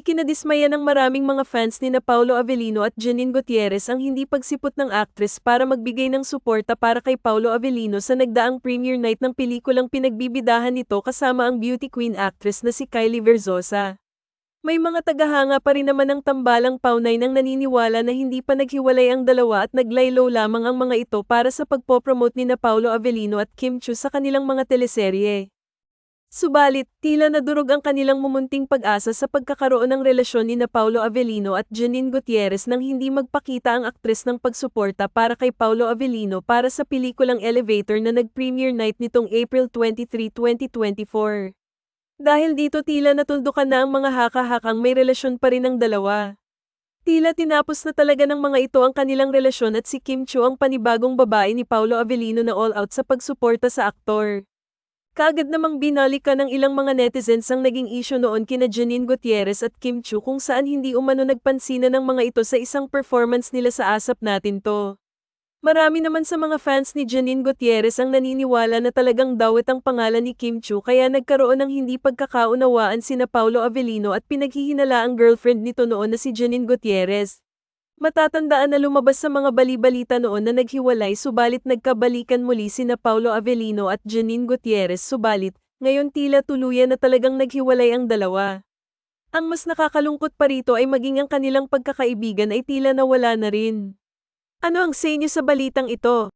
nadismaya ng maraming mga fans ni na Paulo Avellino at Janine Gutierrez ang hindi pagsipot ng actress para magbigay ng suporta para kay Paulo Avellino sa nagdaang premiere night ng pelikulang pinagbibidahan nito kasama ang beauty queen actress na si Kylie Verzosa. May mga tagahanga pa rin naman ng tambalang paunay nang naniniwala na hindi pa naghiwalay ang dalawa at naglaylo lamang ang mga ito para sa pagpopromote ni na Paulo Avellino at Kim Chu sa kanilang mga teleserye. Subalit, tila nadurog ang kanilang mumunting pag-asa sa pagkakaroon ng relasyon ni na Paulo Avellino at Janine Gutierrez nang hindi magpakita ang aktres ng pagsuporta para kay Paulo Avellino para sa pelikulang Elevator na nag-premiere night nitong April 23, 2024. Dahil dito tila natuldukan na ang mga haka-hakang may relasyon pa rin ang dalawa. Tila tinapos na talaga ng mga ito ang kanilang relasyon at si Kim Chu ang panibagong babae ni Paulo Avellino na all out sa pagsuporta sa aktor. Kaagad namang binalikan ng ilang mga netizens ang naging issue noon kina Janine Gutierrez at Kim Chu kung saan hindi umano nagpansinan ng mga ito sa isang performance nila sa Asap Natin To. Marami naman sa mga fans ni Janine Gutierrez ang naniniwala na talagang dawit ang pangalan ni Kim Chu kaya nagkaroon ng hindi pagkakaunawaan sina Paulo Avellino at pinaghihinala ang girlfriend nito noon na si Janine Gutierrez. Matatandaan na lumabas sa mga bali-balita noon na naghiwalay subalit nagkabalikan muli sina Paulo Avellino at Janine Gutierrez subalit, ngayon tila tuluyan na talagang naghiwalay ang dalawa. Ang mas nakakalungkot pa rito ay maging ang kanilang pagkakaibigan ay tila nawala na rin. Ano ang say niyo sa balitang ito?